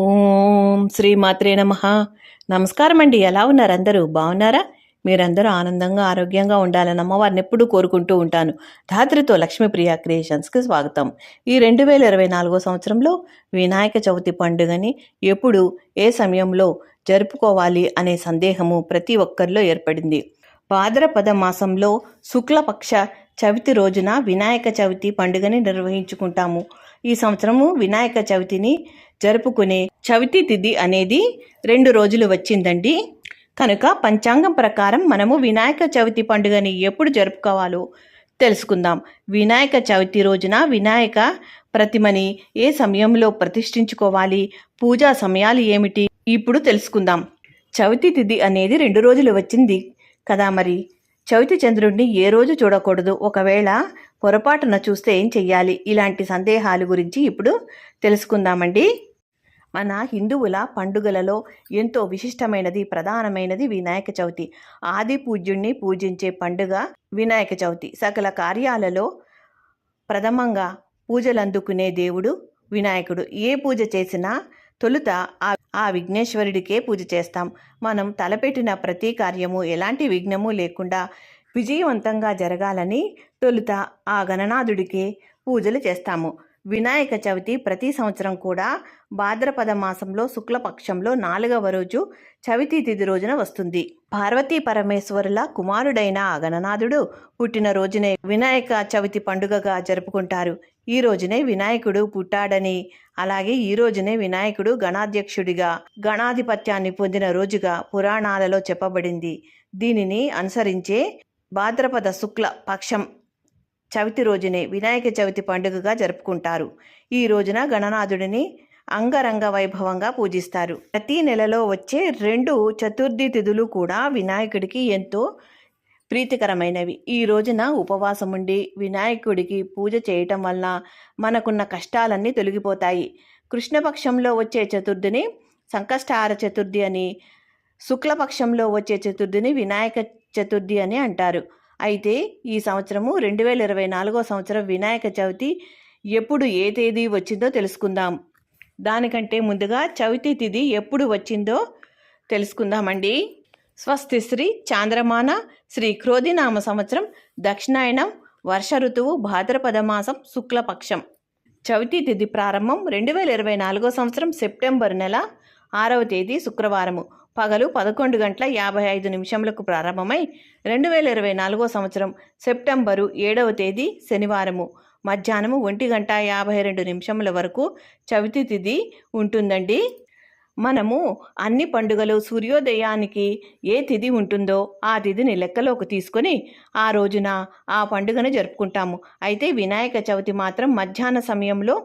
ఓం శ్రీ మాత్రే నమ. నమస్కారం అండి ఎలా ఉన్నారు అందరూ? బాగున్నారా మీరందరూ ఆనందంగా ఆరోగ్యంగా ఉండాలని అమ్మవారిని ఎప్పుడూ కోరుకుంటూ ఉంటాను. ధాత్రితో లక్ష్మీప్రియ క్రియేషన్స్కి స్వాగతం. ఈ రెండు వేల ఇరవై నాలుగో సంవత్సరంలో వినాయక చవితి పండుగని ఎప్పుడు ఏ సమయంలో జరుపుకోవాలి అనే సందేహము ప్రతి ఒక్కరిలో ఏర్పడింది. భాద్రపద మాసంలో శుక్లపక్ష చవితి రోజున వినాయక చవితి పండుగని నిర్వహించుకుంటాము. ఈ సంవత్సరము వినాయక చవితిని జరుపుకునే చవితి తిథి అనేది రెండు రోజులు వచ్చిందండి. కనుక పంచాంగం ప్రకారం మనము వినాయక చవితి పండుగని ఎప్పుడు జరుపుకోవాలో తెలుసుకుందాం. వినాయక చవితి రోజున వినాయక ప్రతిమని ఏ సమయంలో ప్రతిష్ఠించుకోవాలి? పూజా సమయాలు ఏమిటి? ఇప్పుడు తెలుసుకుందాం. చవితి తిథి అనేది రెండు రోజులు వచ్చింది కదా మరి? చవితి చంద్రుడిని ఏ రోజు చూడకూడదు? ఒకవేళ పొరపాటున చూస్తే ఏం చెయ్యాలి? ఇలాంటి సందేహాలు గురించి ఇప్పుడు తెలుసుకుందామండి. మన హిందువుల పండుగలలో ఎంతో విశిష్టమైనది ప్రధానమైనది వినాయక చవితి. ఆది పూజ్యుణ్ణి పూజించే పండుగ వినాయక చవితి. సకల కార్యాలలో ప్రథమంగా పూజలు అందుకునే దేవుడు వినాయకుడు. ఏ పూజ చేసినా తొలుత ఆ ఆ విఘ్నేశ్వరుడికే పూజ చేస్తాం. మనం తలపెట్టిన ప్రతి కార్యము ఎలాంటి విఘ్నము లేకుండా విజయవంతంగా జరగాలని తొలుత ఆ గణనాథుడికే పూజలు చేస్తాము. వినాయక చవితి ప్రతి సంవత్సరం కూడా భాద్రపద మాసంలో శుక్లపక్షంలో నాలుగవ రోజు చవితి తిథి రోజున వస్తుంది. పార్వతీ పరమేశ్వరుల కుమారుడైన ఆ గణనాథుడు పుట్టిన రోజునే వినాయక చవితి పండుగగా జరుపుకుంటారు. ఈ రోజునే వినాయకుడు పుట్టాడని అలాగే ఈ రోజునే వినాయకుడు గణాధ్యక్షుడిగా గణాధిపత్యాన్ని పొందిన రోజుగా పురాణాలలో చెప్పబడింది. దీనిని అనుసరించే భాద్రపద శుక్ల పక్షం చవితి రోజునే వినాయక చవితి పండుగగా జరుపుకుంటారు. ఈ రోజున గణనాథుడిని అంగరంగ వైభవంగా పూజిస్తారు. ప్రతి నెలలో వచ్చే రెండు చతుర్థి తిథులు కూడా వినాయకుడికి ఎంతో ప్రీతికరమైనవి. ఈ రోజున ఉపవాసం ఉండి వినాయకుడికి పూజ చేయటం వలన మనకున్న కష్టాలన్నీ తొలగిపోతాయి. కృష్ణపక్షంలో వచ్చే చతుర్థిని సంకష్టహార చతుర్థి అని శుక్లపక్షంలో వచ్చే చతుర్థిని వినాయక చతుర్థి అని అంటారు. అయితే ఈ సంవత్సరము రెండు వేల ఇరవై నాలుగో సంవత్సరం వినాయక చవితి ఎప్పుడు ఏ తేదీ వచ్చిందో తెలుసుకుందాం. దానికంటే ముందుగా చవితి తిథి ఎప్పుడు వచ్చిందో తెలుసుకుందామండి. స్వస్తి శ్రీ చాంద్రమాన శ్రీ క్రోధినామ సంవత్సరం దక్షిణాయనం వర్ష ఋతువు భాద్రపద మాసం శుక్లపక్షం. చవితి తిథి ప్రారంభం రెండు వేల ఇరవై నాలుగో సంవత్సరం సెప్టెంబర్ నెల ఆరవ తేదీ శుక్రవారము. పగలు పదకొండు గంటల యాభై ఐదు నిమిషములకు ప్రారంభమై రెండు వేల ఇరవై నాలుగో సంవత్సరం సెప్టెంబరు ఏడవ తేదీ శనివారము. మధ్యాహ్నము ఒంటి గంట యాభై రెండు నిమిషముల వరకు చవితి తిథి ఉంటుందండి. మనము అన్ని పండుగలు సూర్యోదయానికి ఏ తిథి ఉంటుందో ఆ తిథిని లెక్కలోకి తీసుకొని ఆ రోజున ఆ పండుగను జరుపుకుంటాము. అయితే వినాయక చవితి మాత్రం మధ్యాహ్న సమయంలో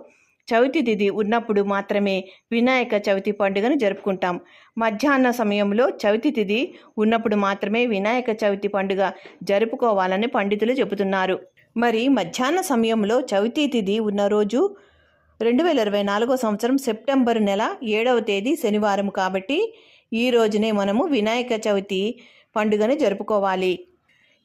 చవితి తిథి ఉన్నప్పుడు మాత్రమే వినాయక చవితి పండుగను జరుపుకుంటాం. మధ్యాహ్న సమయంలో చవితి తిథి ఉన్నప్పుడు మాత్రమే వినాయక చవితి పండుగ జరుపుకోవాలని పండితులు చెబుతున్నారు. మరి మధ్యాహ్న సమయంలో చవితి తిథి ఉన్న రోజు రెండు వేల ఇరవై నాలుగో సంవత్సరం సెప్టెంబర్ నెల ఏడవ తేదీ శనివారం కాబట్టి ఈ రోజునే మనము వినాయక చవితి పండుగను జరుపుకోవాలి.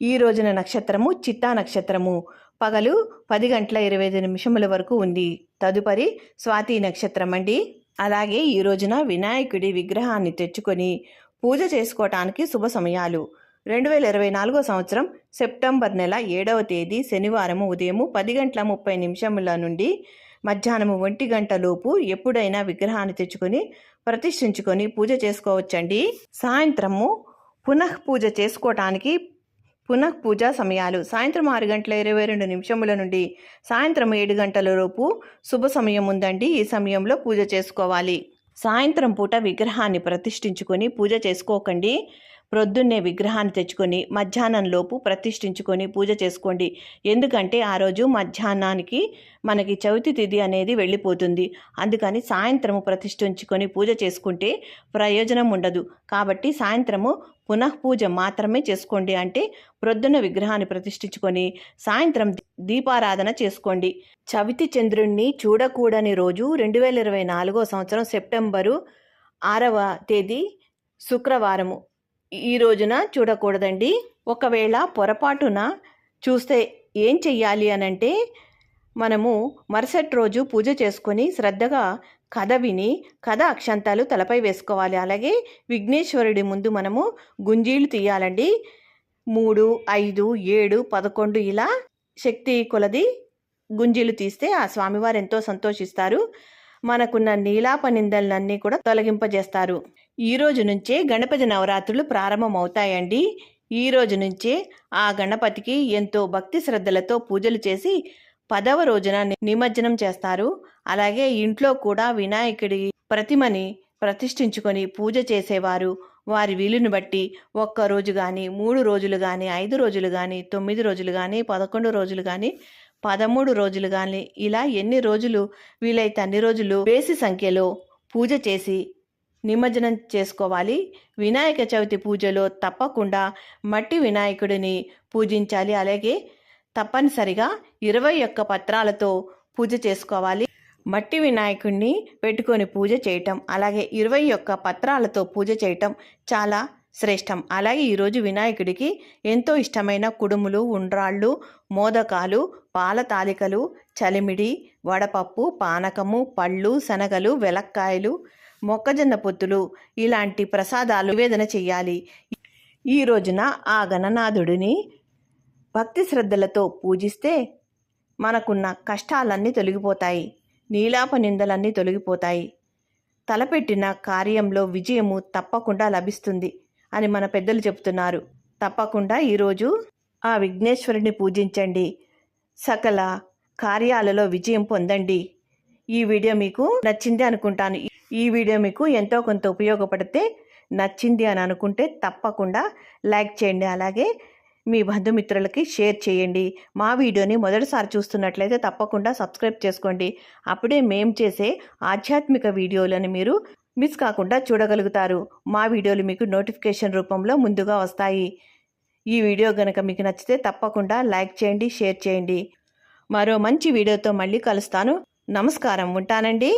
ఈ రోజున నక్షత్రము చిత్తా నక్షత్రము. పగలు పది గంటల ఇరవై ఐదు నిమిషముల వరకు ఉంది. తదుపరి స్వాతి నక్షత్రం అండి. అలాగే ఈ రోజున వినాయకుడి విగ్రహాన్ని తెచ్చుకొని పూజ చేసుకోవటానికి శుభ సమయాలు. రెండు వేల ఇరవై నాలుగో సంవత్సరం సెప్టెంబర్ నెల ఏడవ తేదీ శనివారము ఉదయము పది గంటల ముప్పై నిమిషముల నుండి మధ్యాహ్నము ఒంటి గంట లోపు ఎప్పుడైనా విగ్రహాన్ని తెచ్చుకొని ప్రతిష్ఠించుకొని పూజ చేసుకోవచ్చండి. సాయంత్రము పునఃపూజ చేసుకోవటానికి పునః పూజా సమయాలు సాయంత్రం ఆరు గంటల ఇరవై రెండు నిమిషముల నుండి సాయంత్రం ఏడు గంటల లోపు శుభ సమయం ఉందండి. ఈ సమయంలో పూజ చేసుకోవాలి. సాయంత్రం పూట విగ్రహాన్ని ప్రతిష్ఠించుకొని పూజ చేసుకోకండి. ప్రొద్దున్నే విగ్రహాన్ని తెచ్చుకొని మధ్యాహ్నం లోపు ప్రతిష్ఠించుకొని పూజ చేసుకోండి. ఎందుకంటే ఆ రోజు మధ్యాహ్నానికి మనకి చవితి తిథి అనేది వెళ్ళిపోతుంది. అందుకని సాయంత్రము ప్రతిష్ఠించుకొని పూజ చేసుకుంటే ప్రయోజనం ఉండదు. కాబట్టి సాయంత్రము పునఃపూజ మాత్రమే చేసుకోండి. అంటే ప్రొద్దున విగ్రహాన్ని ప్రతిష్ఠించుకొని సాయంత్రం దీపారాధన చేసుకోండి. చవితి చంద్రుణ్ణి చూడకూడని రోజు రెండు వేల ఇరవై నాలుగో సంవత్సరం సెప్టెంబరు ఆరవ తేదీ శుక్రవారము. ఈ రోజున చూడకూడదండి. ఒకవేళ పొరపాటున చూస్తే ఏం చెయ్యాలి అనంటే మనము మరుసటి రోజు పూజ చేసుకొని శ్రద్ధగా కథ విని కథ అక్షంతాలు తలపై వేసుకోవాలి. అలాగే విఘ్నేశ్వరుడి ముందు మనము గుంజీలు తీయాలండి. మూడు ఐదు ఏడు పదకొండు ఇలా శక్తి కొలది గుంజీలు తీస్తే ఆ స్వామివారు ఎంతో సంతోషిస్తారు. మనకున్న నీలాప నిందలన్నీ కూడా తొలగింపజేస్తారు. ఈ రోజు నుంచే గణపతి నవరాత్రులు ప్రారంభమవుతాయండి. ఈ రోజు నుంచే ఆ గణపతికి ఎంతో భక్తి శ్రద్ధలతో పూజలు చేసి పదవ రోజున నిమజ్జనం చేస్తారు. అలాగే ఇంట్లో కూడా వినాయకుడి ప్రతిమని ప్రతిష్ఠించుకొని పూజ చేసేవారు. వారి వీలుని బట్టి ఒక్క రోజు కానీ మూడు రోజులు కానీ ఐదు రోజులు కానీ తొమ్మిది రోజులు కానీ పదకొండు రోజులు కానీ పదమూడు రోజులు కానీ ఇలా ఎన్ని రోజులు వీలైతే అన్ని రోజులు బేసి సంఖ్యలో పూజ చేసి నిమజ్జనం చేసుకోవాలి. వినాయక చవితి పూజలో తప్పకుండా మట్టి వినాయకుడిని పూజించాలి. అలాగే తప్పనిసరిగా ఇరవై ఒక్క పత్రాలతో పూజ చేసుకోవాలి. మట్టి వినాయకుడిని పెట్టుకొని పూజ చేయటం అలాగే ఇరవై ఒక్క పత్రాలతో పూజ చేయటం చాలా శ్రేష్టం. అలాగే ఈరోజు వినాయకుడికి ఎంతో ఇష్టమైన కుడుములు ఉండ్రాళ్ళు మోదకాలు పాల తాలికలు చలిమిడి వడపప్పు పానకము పళ్ళు శనగలు వెలక్కాయలు మొక్కజొన్న పొత్తులు ఇలాంటి ప్రసాదాలు నివేదన చేయాలి ఈ రోజున ఆ గణనాథుడిని భక్తి శ్రద్ధలతో పూజిస్తే మనకున్న కష్టాలన్నీ తొలగిపోతాయి నీలాప నిందలన్నీ తొలగిపోతాయి. తలపెట్టిన కార్యంలో విజయము తప్పకుండా లభిస్తుంది అని మన పెద్దలు చెబుతున్నారు. తప్పకుండా ఈరోజు ఆ విఘ్నేశ్వరుని పూజించండి. సకల కార్యాలలో విజయం పొందండి. ఈ వీడియో మీకు నచ్చింది అనుకుంటాను. ఈ వీడియో మీకు ఎంతో కొంత ఉపయోగపడితే నచ్చింది అని అనుకుంటే తప్పకుండా లైక్ చేయండి. అలాగే మీ బంధుమిత్రులకి షేర్ చేయండి. మా వీడియోని మొదటిసారి చూస్తున్నట్లయితే తప్పకుండా సబ్స్క్రైబ్ చేసుకోండి. అప్పుడే మేం చేసే ఆధ్యాత్మిక వీడియోలను మీరు మిస్ కాకుండా చూడగలుగుతారు. మా వీడియోలు మీకు నోటిఫికేషన్ రూపంలో ముందుగా వస్తాయి. ఈ వీడియో కనుక మీకు నచ్చితే తప్పకుండా లైక్ చేయండి షేర్ చేయండి. మరో మంచి వీడియోతో మళ్ళీ కలుస్తాను. నమస్కారం. ఉంటానండి.